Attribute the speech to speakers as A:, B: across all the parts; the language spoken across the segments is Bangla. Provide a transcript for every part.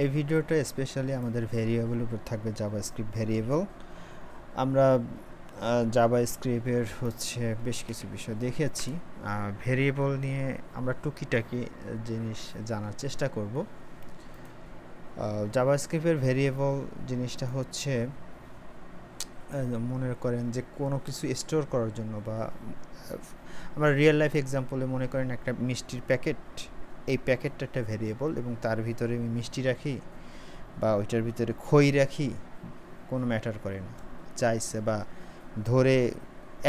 A: এই ভিডিওটা স্পেশালি আমাদের ভেরিয়েবল উপর থাকবে জাভা স্ক্রিপ্ট ভেরিয়েবল আমরা জাভা স্ক্রিপ্টের হচ্ছে বেশ কিছু বিষয় দেখেছি। ভেরিয়েবল নিয়ে আমরা টুকিটাকি জিনিস জানার চেষ্টা করব। জাভা স্ক্রিপ্টের ভেরিয়েবল জিনিসটা হচ্ছে মনে করেন যে কোনো কিছু স্টোর করার জন্য বা আমরা রিয়েল লাইফ এক্সাম্পলে মনে করেন একটা মিষ্টির প্যাকেট এই প্যাকেটটা একটা ভেরিয়েবল এবং তার ভিতরে আমি মিষ্টি রাখি বা ওইটার ভিতরে খই রাখি, কোনো ম্যাটার করে না। চাইছে বা ধরে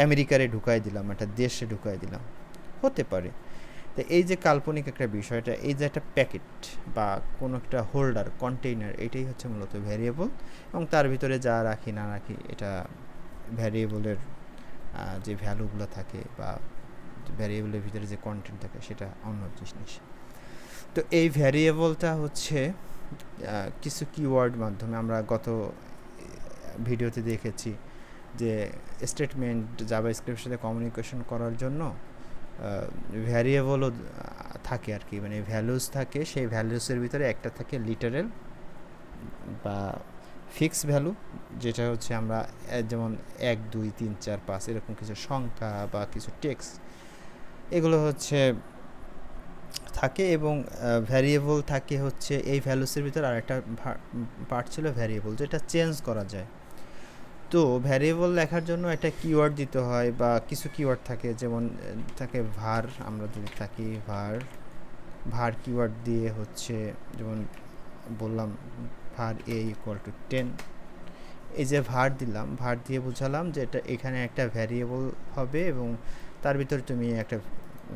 A: আমেরিকারে ঢুকাই দিলাম, একটা দেশে ঢুকাই দিলাম, হতে পারে। তো এই যে কাল্পনিক একটা বিষয়টা, এই যে একটা প্যাকেট বা কোনো একটা হোল্ডার কন্টেইনার এটাই হচ্ছে মূলত ভ্যারিয়েবল এবং তার ভিতরে যা রাখি, না রাখি, এটা ভ্যারিয়েবলের যে ভ্যালুগুলো থাকে বা ভ্যারিয়েবলের ভিতরে যে কন্টেন্ট থাকে, সেটা অন্য জিনিস। তো এই ভ্যারিয়েবলটা হচ্ছে কিছু কিওয়ার্ড মাধ্যমে আমরা গত ভিডিওতে দেখেছি যে স্টেটমেন্ট জাভা স্ক্রিপ্টের সাথে কমিউনিকেশন করার জন্য ভ্যারিয়েবলও থাকে আর কি। মানে ভ্যালুস থাকে, সেই ভ্যালুসের ভিতরে একটা থাকে লিটারেল বা ফিক্স ভ্যালু যেটা হচ্ছে আমরা যেমন এক, দুই, তিন, চার, পাঁচ, এরকম কিছু সংখ্যা বা কিছু টেক্স এগুলো হচ্ছে থাকে এবং ভ্যারিয়েবল থাকে হচ্ছে এই ভ্যালুসের ভিতর আর একটা পার্ট ছিল ভ্যারিয়েবল যেটা চেঞ্জ করা যায়। তো ভ্যারিয়েবল লেখার জন্য একটা কিওয়ার্ড দিতে হয় বা কিছু কিওয়ার্ড থাকে, যেমন থাকে ভার আমরা যদি থাকি ভার ভার কিওয়ার্ড দিয়ে হচ্ছে যেমন বললাম ভার এ ইকুয়াল টু টেন এই যে ভার দিলাম ভার দিয়ে বুঝালাম যে এটা এখানে একটা ভ্যারিয়েবল হবে এবং তার ভিতরে তুমি একটা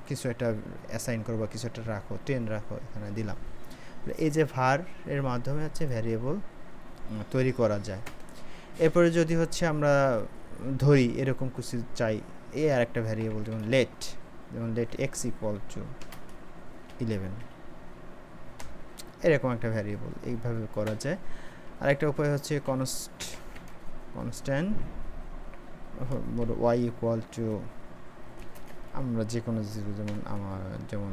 A: কিছু একটা অ্যাসাইন করো বা কিছু একটা রাখো টেন রাখো, এখানে দিলাম। এই যে ভার এর মাধ্যমে হচ্ছে ভ্যারিয়েবল তৈরি করা যায়। এরপরে যদি হচ্ছে আমরা ধরি, এরকম কিছু চাই এ আর একটা ভ্যারিয়েবল যেমন লেট যেমন let x equal to eleven এরকম একটা ভ্যারিয়েবল এইভাবে করা যায়। আরেকটা উপায় হচ্ছে const constant y equal to আমরা যে কোনো জিরো যেমন আমার, যেমন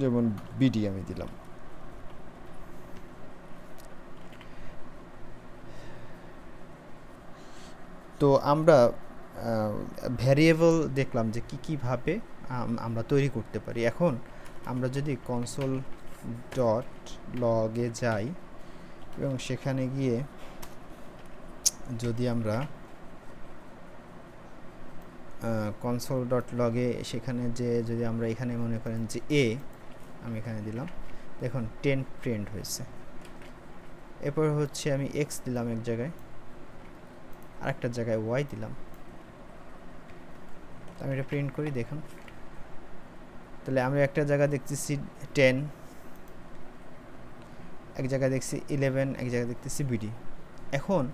A: যেমন বিডি আমি দিলাম। তো আমরা ভ্যারিয়েবল দেখলাম যে কী কীভাবে আমরা তৈরি করতে পারি। এখন আমরা যদি কনসোল ডট লগে যাই, এবং সেখানে গিয়ে যদি আমরা কনসোল ডট লগে সেখানে যে যদি আমরা এখানে মনে করেন যে এ আমি এখানে দিলাম, দেখুন টেন প্রিন্ট হয়েছে। এরপর হচ্ছে আমি এক্স দিলাম এক জায়গায়, আরেকটা জায়গায় ওয়াই দিলাম। আমি এটা প্রিন্ট করি, দেখুন। তাহলে আমরা একটা জায়গা দেখতেছি টেন এক জায়গায় দেখছি ইলেভেন এক জায়গায় দেখতেছি বিডি এখন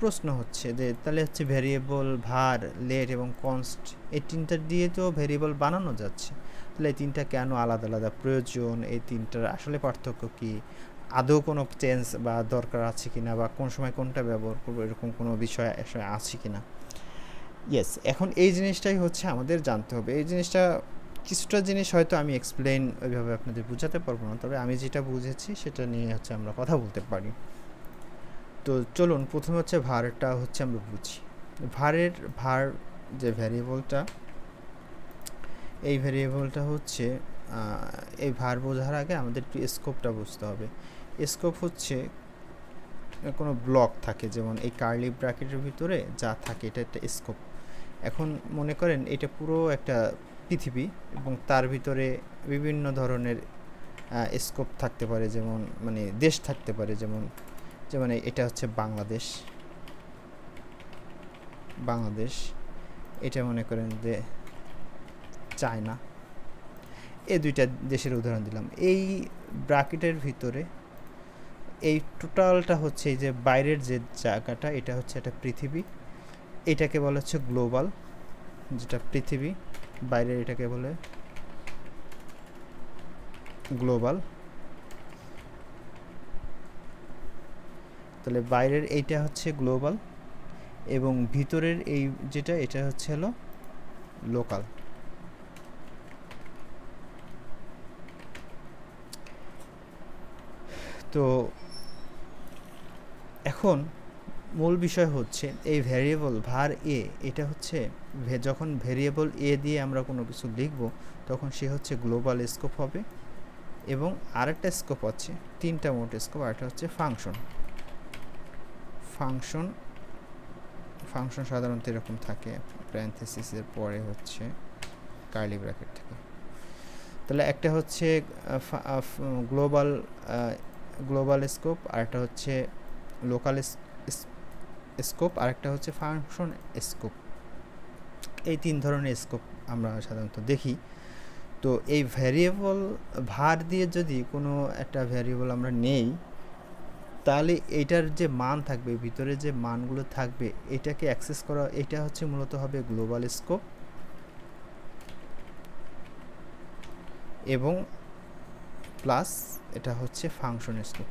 A: প্রশ্ন হচ্ছে যে, তাহলে হচ্ছে ভ্যারিয়েবল ভার লেট এবং কনস্ট এই তিনটা দিয়ে তো ভ্যারিয়েবল বানানো যাচ্ছে। তাহলে এই তিনটা কেন আলাদা আলাদা প্রয়োজন? এই তিনটার আসলে পার্থক্য কী? আদৌ কোনো চেঞ্জ বা দরকার আছে কি না বা কোন সময় কোনটা ব্যবহার করব, এরকম কোনো বিষয় আছে কি না ইয়েস এখন এই জিনিসটাই হচ্ছে আমাদের জানতে হবে। এই জিনিসটা, কিছুটা জিনিস হয়তো আমি এক্সপ্লেন ওইভাবে আপনাদের বোঝাতে পারব না, তবে আমি যেটা বুঝেছি সেটা নিয়ে হচ্ছে আমরা কথা বলতে পারি। তো চলুন, প্রথমে হচ্ছে ভারটা হচ্ছে আমরা বুঝি। ভারের, ভার যে ভ্যারিয়েবলটা এই ভ্যারিয়েবলটা হচ্ছে এই ভার বোঝার আগে আমাদের একটু স্কোপটা বুঝতে হবে। স্কোপ হচ্ছে কোনো ব্লক থাকে, যেমন এই কার্লি ব্র্যাকেটের ভিতরে যা থাকে, এটা একটা স্কোপ এখন মনে করেন এটা পুরো একটা পৃথিবী এবং তার ভিতরে বিভিন্ন ধরনের স্কোপ থাকতে পারে, যেমন মানে দেশ থাকতে পারে, যেমন যেমন এটা হচ্ছে বাংলাদেশ। বাংলাদেশ, এটা মনে করেন যে চায়না। এই দুইটা দেশের উদাহরণ দিলাম। এই ব্রাকেটের ভিতরে এই টোটালটা হচ্ছে এই যে বাইরের যে জায়গাটা, এটা হচ্ছে একটা পৃথিবী। এটাকে বলা হচ্ছে গ্লোবাল, যেটা পৃথিবী। বাইরের এটাকে বলে গ্লোবাল। তাহলে বাইরের এইটা হচ্ছে গ্লোবাল এবং ভিতরের এই যেটা, এটা হচ্ছে হলো লোকাল। তো এখন মূল বিষয় হচ্ছে এই ভ্যারিয়েবল ভার এ এটা হচ্ছে যখন ভ্যারিয়েবল এ দিয়ে আমরা কোনো কিছু লিখব, তখন সে হচ্ছে গ্লোবাল স্কোপ হবে এবং আরেকটা স্কোপ আছে, তিনটা মোট স্কোপ, আরেকটা হচ্ছে ফাংশন। ফাংশন ফাংশন সাধারণত এরকম থাকে প্যারেন্থেসিসের পরে হচ্ছে কার্লি ব্র্যাকেট থাকে। তাহলে একটা হচ্ছে গ্লোবাল গ্লোবাল স্কোপ আরেকটা হচ্ছে লোকাল স্কোপ আরেকটা হচ্ছে ফাংশন স্কোপ এই তিন ধরনের স্কোপ আমরা সাধারণত দেখি। তো এই ভ্যারিয়েবল ভার দিয়ে যদি কোনো একটা ভ্যারিয়েবল আমরা নেই তাহলে এটার যে মান থাকবে, ভিতরে যে মানগুলো থাকবে, এটাকে অ্যাক্সেস করা, এটা হচ্ছে মূলত হবে গ্লোবাল স্কোপ এবং প্লাস এটা হচ্ছে ফাংশন স্কোপ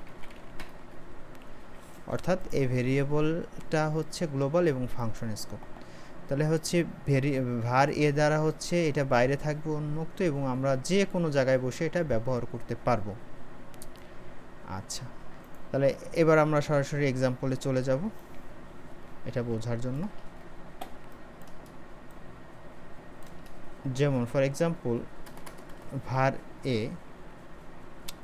A: অর্থাৎ এই ভেরিয়েবলটা হচ্ছে গ্লোবাল এবং ফাংশন স্কোপ তাহলে হচ্ছে ভেরি ভার এ দ্বারা হচ্ছে এটা বাইরে থাকবে উন্মুক্ত এবং আমরা যে কোনো জায়গায় বসে এটা ব্যবহার করতে পারব। আচ্ছা। তাহলে এবার আমরা সরাসরি এক্সাম্পলে চলে যাব এটা বোঝার জন্য। যেমন ফর এক্সাম্পল ভার এ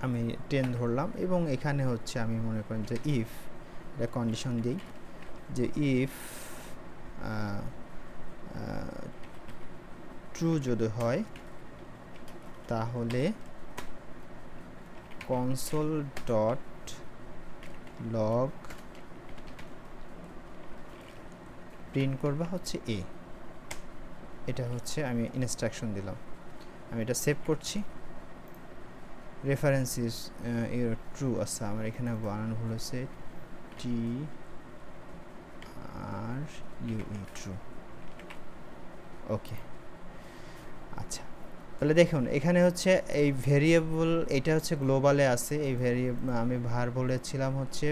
A: আমি টেন ধরলাম এবং এখানে হচ্ছে আমি মনে করেন যে ইফ এটা কন্ডিশন দিই যে ইফ ট্রু যদি হয়, তাহলে কনসোল ডট লগ প্রিন্ট করবা হচ্ছে এ এটা হচ্ছে আমি ইনস্ট্রাকশন দিলাম। আমি এটা সেভ করছি। রেফারেন্স ইজ এর ট্রু আচ্ছা আমার এখানে বানানো ভুল হচ্ছে টি আর ইউ ট্রু ওকে তাহলে দেখুন, এখানে হচ্ছে এই ভেরিয়েবল এটা হচ্ছে গ্লোবালে আছে। এই ভেরিয়েবল আমি ভার বলেছিলাম হচ্ছে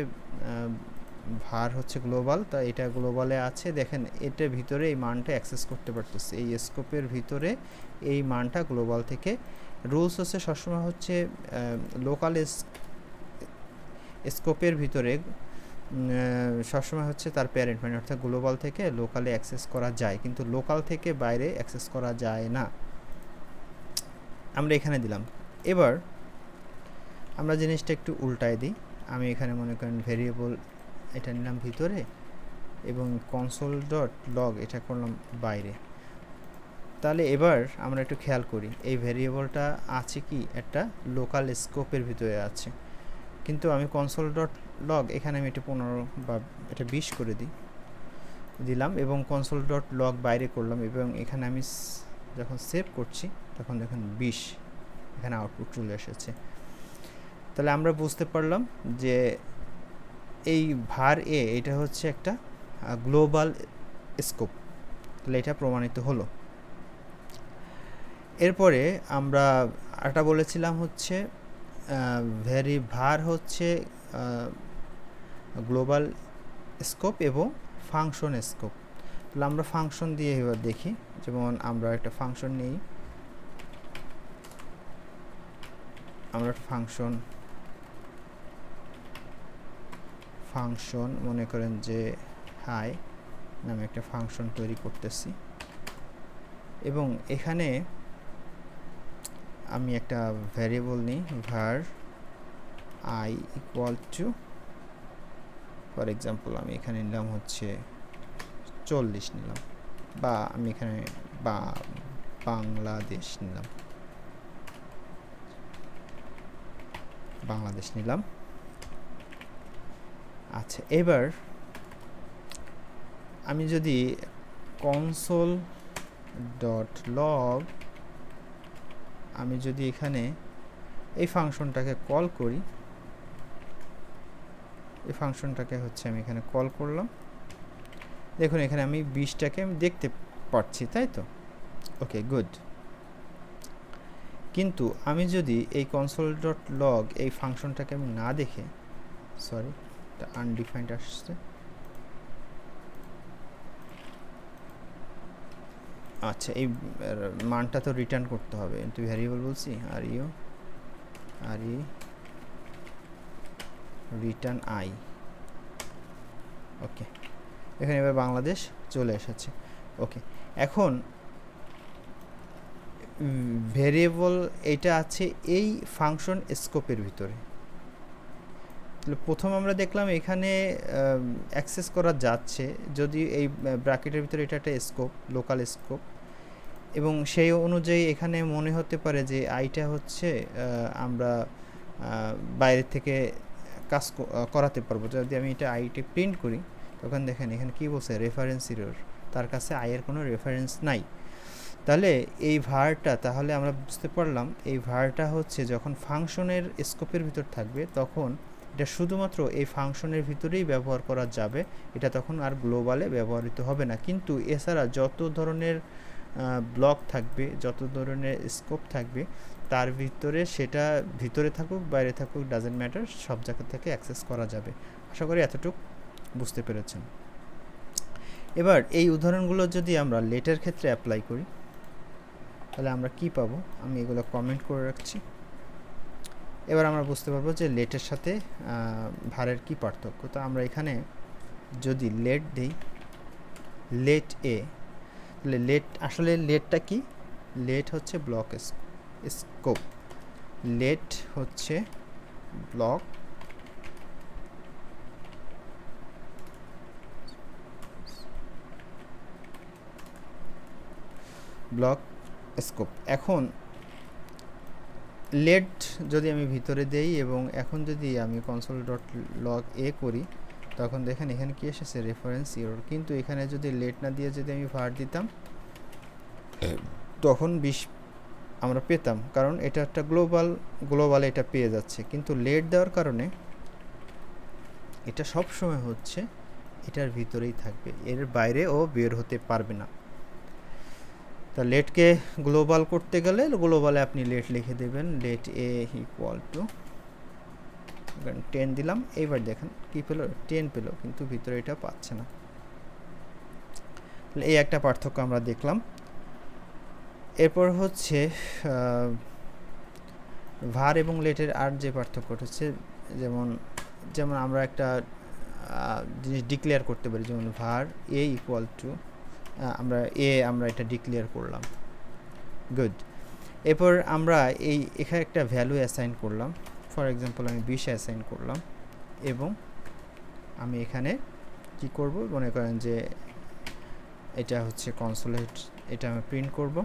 A: ভার হচ্ছে গ্লোবাল তা এটা গ্লোবালে আছে। দেখেন, এটার ভিতরে এই মানটা অ্যাক্সেস করতে পারতেছে। এই স্কোপের ভিতরে এই মানটা গ্লোবাল থেকে। রুলস হচ্ছে সবসময় হচ্ছে লোকাল স্কোপের ভিতরে সবসময় হচ্ছে তার প্যারেন্ট মানে অর্থাৎ গ্লোবাল থেকে লোকালে অ্যাক্সেস করা যায়। কিন্তু লোকাল থেকে বাইরে অ্যাক্সেস করা যায় না। আমরা এখানে দিলাম। এবার আমরা জিনিসটা একটু উল্টায় দিই। আমি এখানে মনে করেন ভেরিয়েবল এটা নিলাম ভিতরে এবং কনসোল ডট লগ এটা করলাম বাইরে। তাহলে এবার আমরা একটু খেয়াল করি, এই ভেরিয়েবলটা আছে কি? একটা লোকাল স্কোপের ভিতরে আছে। কিন্তু আমি কনসোল ডট লগ এখানে আমি এটা পনেরো বা এটা বিশ করে দিই। দিলাম এবং কনসোল ডট লগ বাইরে করলাম এবং এখানে আমি যখন সেভ করছি তখন দেখুন বিশ, এখানে আউটপুট চলে এসেছে। তাহলে আমরা বুঝতে পারলাম যে এই ভার এ এটা হচ্ছে একটা গ্লোবাল স্কোপ তাহলে এটা প্রমাণিত হলো। এরপরে আমরা আরেকটা বলেছিলাম হচ্ছে ভেরি ভার হচ্ছে গ্লোবাল স্কোপ এবং ফাংশন স্কোপ তাহলে আমরা ফাংশন দিয়ে এবার দেখি। যেমন আমরা একটা ফাংশন নেই। আমরা ফাংশন ফাংশন মনে করেন যে হাই নামে একটা ফাংশন তৈরি করতেছি। এবং এখানে আমি একটা ভ্যারিয়েবল নিই var i equal to for example আমি এখানে নিলাম হচ্ছে চল্লিশ নিলাম, বা আমি এখানে বা বাংলাদেশ নিলাম। বাংলাদেশ নিলাম। আচ্ছা এবার আমি যদি কনসোল ডট লগ আমি যদি এখানে এই ফাংশনটাকে কল করি, এই ফাংশনটাকে হচ্ছে আমি এখানে কল করলাম। দেখুন, এখানে আমি বিশটাকে আমি দেখতে পাচ্ছি, তাই তো? ওকে গুড কিন্তু আমি যদি এই কনসোল ডট লগ এই ফাংশনটাকে আমি না দেখে সরি আনডিফাইন্ড আসছে। আচ্ছা এই মানটা তো রিটার্ন করতে হবে। কিন্তু ভ্যারিয়েবল বলছি আর ইউ আর ই রিটার্ন আই ওকে এখানে এবার বাংলাদেশ চলে এসেছে। ওকে এখন ভেরিয়েবল এটা আছে এই ফাংশন স্কোপের ভিতরে। প্রথম আমরা দেখলাম এখানে অ্যাক্সেস করা যাচ্ছে যদি এই ব্র্যাকেটের ভিতরে এটা একটা স্কোপ, লোকাল স্কোপ। এবং সেই অনুযায়ী এখানে মনে হতে পারে যে আইটা হচ্ছে আমরা বাইরে থেকে কাজ করাতে পারব। যদি আমি এটা আইটি প্রিন্ট করি, তখন দেখেন এখানে কি বলছে রেফারেন্স ইরোর তার কাছে আয়ের কোনো রেফারেন্স নাই। তাহলে এই ভারটা, তাহলে আমরা বুঝতে পারলাম এই ভারটা হচ্ছে যখন ফাংশনের স্কোপের ভিতর থাকবে তখন এটা শুধুমাত্র এই ফাংশনের ভিতরেই ব্যবহার করা যাবে, এটা তখন আর গ্লোবালে ব্যবহৃত হবে না। কিন্তু এছাড়া যত ধরনের ব্লক থাকবে, যত ধরনের স্কোপ থাকবে, তার ভিতরে সেটা ভিতরে থাকুক, বাইরে থাকুক ডাজেন্ট ম্যাটার সব জায়গা থেকে অ্যাক্সেস করা যাবে। আশা করি এতটুকু বুঝতে পেরেছেন। এবার এই উদাহরণগুলো যদি আমরা লেটের ক্ষেত্রে অ্যাপ্লাই করি তাহলে আমরা কি পাবো? আমি এগুলো কমেন্ট করে রাখছি। এবার আমরা বুঝতে পারব যে লেটের সাথে ভারের কি পার্থক্য। তো আমরা এখানে যদি লেট দিই লেট এ তাহলে লেট আসলে লেটটা কি? লেট হচ্ছে ব্লক স্কোপ লেট হচ্ছে ব্লক ব্লক স্কোপ। এখন লেট যদি আমি ভিতরে দেই এবং এখন যদি আমি কনসোল ডট লগ এ করি, তখন দেখেন এখানে কি এসেছে? রেফারেন্স ইরোর কিন্তু এখানে যদি লেট না দিয়ে যদি আমি ভার দিতাম, তখন বিশ আমরা পেতাম। কারণ এটা একটা গ্লোবাল গ্লোবাল এটা পেয়ে যাচ্ছে। কিন্তু লেট দেওয়ার কারণে এটা সব সময় হচ্ছে, এটার ভিতরেই থাকবে। এর বাইরে ও বের হতে পারবে না। তা লেটকে গ্লোবাল করতে গেলে গ্লোবালে আপনি লেট লিখে দেবেন, let a equal to ten দিলাম, এইবার দেখেন কি পেল? টেন পেল, কিন্তু ভিতরে এটা পাচ্ছে না। এই একটা পার্থক্য আমরা দেখলাম। এরপর হচ্ছে ভার এবং লেটের আর যে পার্থক্য হচ্ছে, যেমন যেমন আমরা একটা জিনিস ডিক্লেয়ার করতে পারি, যেমন ভার এ ইকুয়াল টু আমরা এ আমরা এটা ডিক্লেয়ার করলাম। গুড এরপর আমরা এই, এখানে একটা ভ্যালু অ্যাসাইন করলাম। ফর এক্সাম্পল আমি বিশ অ্যাসাইন করলাম এবং আমি এখানে কি করব? মনে করেন যে এটা হচ্ছে কনসোলেট এটা আমি প্রিন্ট করব।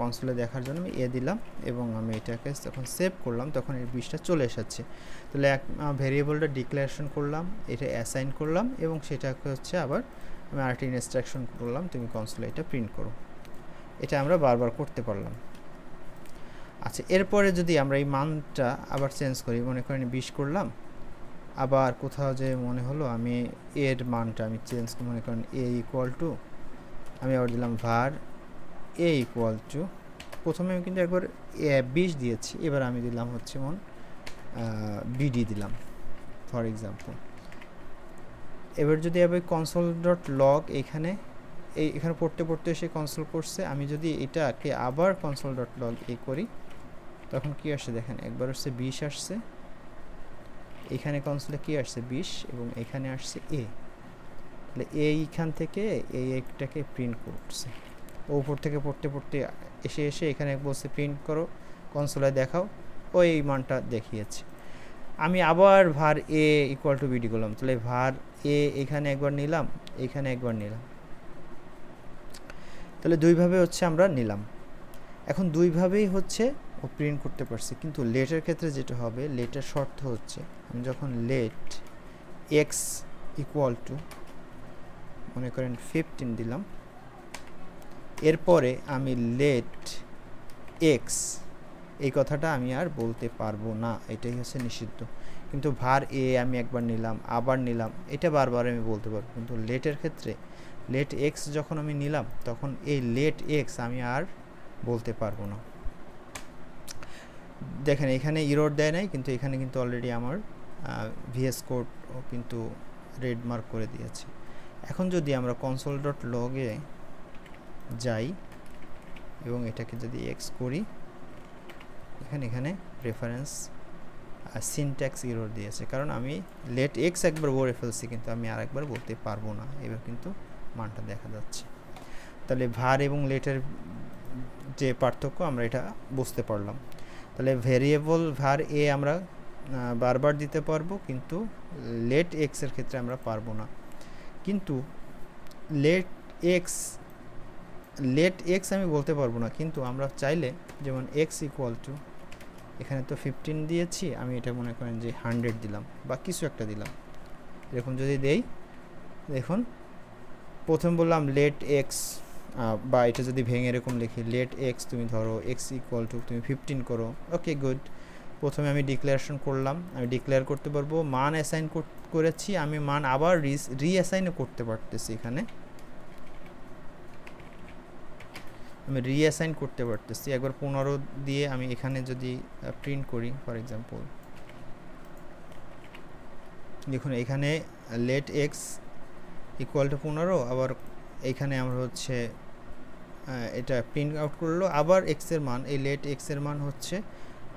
A: কনসোলে দেখার জন্য আমি এ দিলাম এবং আমি এটাকে যখন সেভ করলাম তখন এই বিশটা চলে এসেছে। তাহলে এক ভেরিয়েবলটা ডিক্লারেশন করলাম, এটা অ্যাসাইন করলাম এবং সেটাকে হচ্ছে আবার আমি আরেকটি ইনস্ট্রাকশন করলাম, তুমি কনসোলে এটা প্রিন্ট করো। এটা আমরা বারবার করতে পারলাম। আচ্ছা এরপরে যদি আমরা এই মানটা আবার চেঞ্জ করি, মনে করেন বিশ করলাম, আবার কোথাও যে মনে হলো আমি এর মানটা আমি চেঞ্জ মনে করেন এ ইকুয়াল টু আমি আবার দিলাম ভার এ ইকুয়াল টু প্রথমে আমি কিন্তু একবার বিশ দিয়েছি, এবার আমি দিলাম হচ্ছে মন বিডি দিলাম ফর এক্সাম্পল এবার যদি আবার কনসোল ডট লগ এখানে, এই, এখানে পড়তে পড়তে এসে কনসোল করছে, আমি যদি এটাকে আবার কনসোল ডট লগ এ করি, তখন কি আসছে দেখেন, একবার আসছে বিশ আসছে, এখানে কনসোলে কি আসছে বিশ, এবং এখানে আসছে এ তাহলে এইখান থেকে এই একটাকে প্রিন্ট করছে। উপর থেকে পড়তে পড়তে এসে এসে এখানে বসে প্রিন্ট করো কনসোলে দেখাও। ও এই মানটা দেখিয়েছে। আমি আবার ভার এ ইকুয়াল টু বিডি করলাম। তাহলে ভার এ এখানে একবার নিলাম, এখানে একবার নিলাম। তাহলে দুইভাবে হচ্ছে আমরা নিলাম। এখন দুইভাবেই হচ্ছে ও প্রিন্ট করতে পারছি। কিন্তু লেটের ক্ষেত্রে যেটা হবে লেটের শর্ত হচ্ছে, আমি যখন লেট এক্স ইকুয়াল টু মনে করেন ফিফটিন দিলাম এরপরে আমি লেট এক্স এই কথাটা আমি আর বলতে পারব না, এটাই হচ্ছে নিষিদ্ধ। কিন্তু ভার এ আমি একবার নিলাম, আবার নিলাম, এটা বারবার আমি বলতে পারব। কিন্তু লেটের ক্ষেত্রে লেট এক্স যখন আমি নিলাম, তখন এই লেট এক্স আমি আর বলতে পারব না। দেখেন, এখানে ইরোড দেয় নাই, কিন্তু এখানে কিন্তু অলরেডি আমার ভিএস কোড কিন্তু রেড মার্ক করে দিয়েছে। এখন যদি আমরা কনসোল ডট লগে যাই এবং এটাকে যদি এক্স করি, এখানে এখানে রেফারেন্স সিনট্যাক্স ইরোর দিয়েছে। কারণ আমি লেট এক্স একবার বলে ফেলছি, কিন্তু আমি আরেকবার বলতে পারব না। এবার কিন্তু মানটা দেখা যাচ্ছে। তাহলে ভার এবং লেটের যে পার্থক্য, আমরা এটা বুঝতে পারলাম। তাহলে ভেরিয়েবল ভার এ আমরা বারবার দিতে পারব, কিন্তু লেট এক্সের ক্ষেত্রে আমরা পারব না। কিন্তু লেট এক্স লেট এক্স আমি বলতে পারব না, কিন্তু আমরা চাইলে যেমন এক্স ইকুয়াল টু এখানে তো ফিফটিন দিয়েছি, আমি এটা মনে করেন যে হান্ড্রেড দিলাম, বা কিছু একটা দিলাম। এরকম যদি দেই, দেখুন, প্রথম বললাম লেট এক্স বা এটা যদি ভেঙে এরকম লিখি লেট এক্স তুমি ধরো এক্স ইকুয়াল টু তুমি ফিফটিন করো ওকে গুড প্রথমে আমি ডিক্লারেশন করলাম, আমি ডিক্লেয়ার করতে পারব, মান অ্যাসাইন করেছি, আমি মান আবার রি রিঅ্যাসাইনও করতে পারতেছি এখানে। আমি রিঅ্যাসাইন করতে পারতেছি। একবার পনেরো দিয়ে আমি এখানে যদি প্রিন্ট করি ফর এক্সাম্পল দেখুন, এখানে লেট এক্স ইকুয়াল টু পনেরো, আবার এখানে আমরা হচ্ছে এটা প্রিন্ট আউট করল, আবার এক্সের মান, এই লেট এক্সের মান হচ্ছে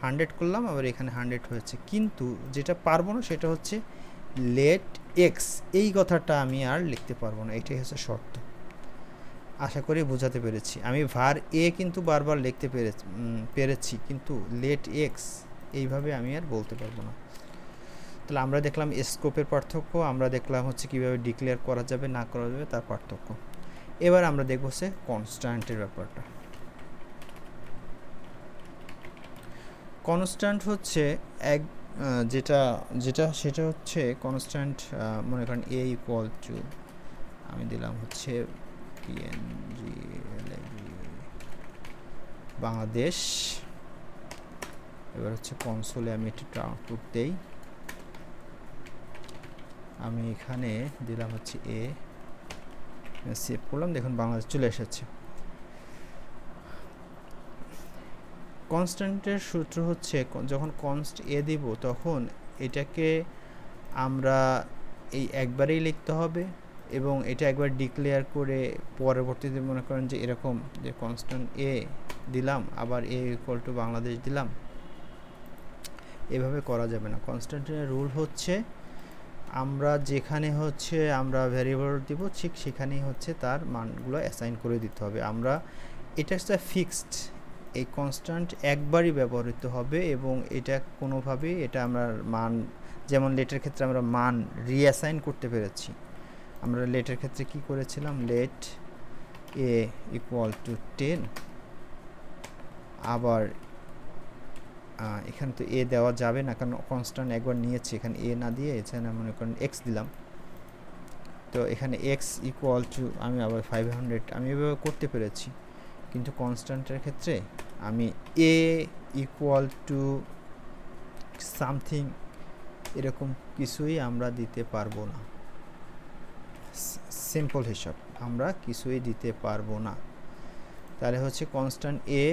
A: হান্ড্রেড করলাম, আবার এখানে হান্ড্রেড হয়েছে। কিন্তু যেটা পারব না, সেটা হচ্ছে লেট এক্স এই কথাটা আমি আর লিখতে পারব না, এটাই হচ্ছে শর্ত। আশা করি বোঝাতে পেরেছি। আমি ভার এ কিন্তু বারবার লিখতে পেরেছি পেরেছি, কিন্তু লেট এক্স এইভাবে আমি আর বলতে পারব না। তাহলে আমরা দেখলাম স্কোপের পার্থক্য, আমরা দেখলাম হচ্ছে কীভাবে ডিক্লেয়ার করা যাবে, না করা যাবে, তার পার্থক্য। এবার আমরা দেখব হচ্ছে কনস্ট্যান্টের ব্যাপারটা। কনস্ট্যান্ট হচ্ছে এক যেটা যেটা, সেটা হচ্ছে কনস্ট্যান্ট মনে করেন এ ইকুয়াল টু আমি দিলাম হচ্ছে পিএনজি বাংলাদেশ এবার হচ্ছে কনসোলে আমি একটু আউটপুট দেই। আমি এখানে দিলাম হচ্ছে এ সেভ করলাম। দেখুন বাংলাদেশ চলে এসেছে। কনস্ট্যান্টের সূত্র হচ্ছে, যখন কনস্ট এ দিব, তখন এটাকে আমরা এই একবারেই লিখতে হবে। এবং এটা একবার ডিক্লেয়ার করে পরবর্তীতে মনে করেন যে এরকম যে কনস্ট্যান্ট এ দিলাম, আবার এ ইকুয়াল টু বাংলাদেশ দিলাম, এভাবে করা যাবে না। কনস্ট্যান্টের রুল হচ্ছে আমরা যেখানে হচ্ছে আমরা ভ্যারিয়েবল দিব, ঠিক সেখানেই হচ্ছে তার মানগুলো অ্যাসাইন করে দিতে হবে। আমরা, এটা একটা ফিক্সড এই কনস্ট্যান্ট একবারই ব্যবহৃত হবে এবং এটা কোনোভাবেই এটা আমরা মান, যেমন লেটের ক্ষেত্রে আমরা মান রিঅ্যাসাইন করতে পেরেছি। আমরা লেটের ক্ষেত্রে কি করেছিলাম? Let a equal to ten আবার এখানে তো এ দেওয়া যাবে না কারণ কনস্ট্যান্ট একবার নিয়েছি। এখানে এ না দিয়ে এখানে মনে করেন এক্স দিলাম। তো এখানে এক্স ইকুয়াল টু আমি আবার ফাইভ হান্ড্রেড আমি এভাবে করতে পেরেছি। কিন্তু কনস্ট্যান্টের ক্ষেত্রে আমি এ ইকুয়াল টু সামথিং এরকম কিছুই আমরা দিতে পারব না। সিম্পল হিসাব। আমরা কিছুই দিতে পারব না। তাহলে হচ্ছে কনস্ট্যান্ট এ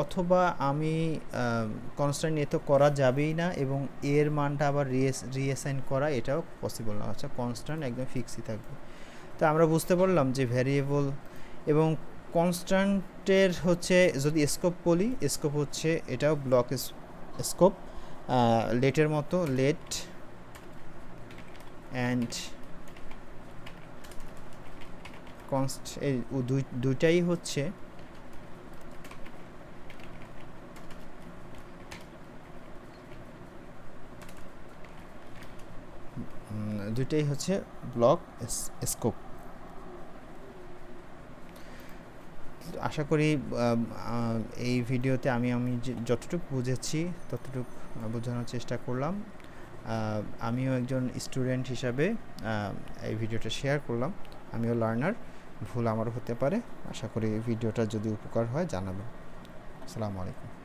A: অথবা আমি কনস্ট্যান্ট এ তো করা যাবেই না এবং এর মানটা আবার রিএস রিএসাইন করা এটাও পসিবল না। আচ্ছা কনস্ট্যান্ট একদম ফিক্সই থাকবে। তো আমরা বুঝতে পারলাম যে ভ্যারিয়েবল এবং কনস্ট্যান্টের হচ্ছে যদি স্কোপ বলি স্কোপ হচ্ছে এটাও ব্লক স্কোপ লেটের মতো লেট অ্যান্ড কনস্ট এই দুইটাই হচ্ছে দুইটাই হচ্ছে ব্লক স্কোপ আশা করি এই ভিডিওতে আমি আমি যতটুকু বুঝেছি, ততটুকু বোঝানোর চেষ্টা করলাম। আমিও একজন স্টুডেন্ট হিসাবে এই ভিডিওটা শেয়ার করলাম। আমিও লার্নার ভুল আমারও হতে পারে। আশা করি ভিডিওটা যদি উপকার হয় জানাবেন। আসসালামু আলাইকুম।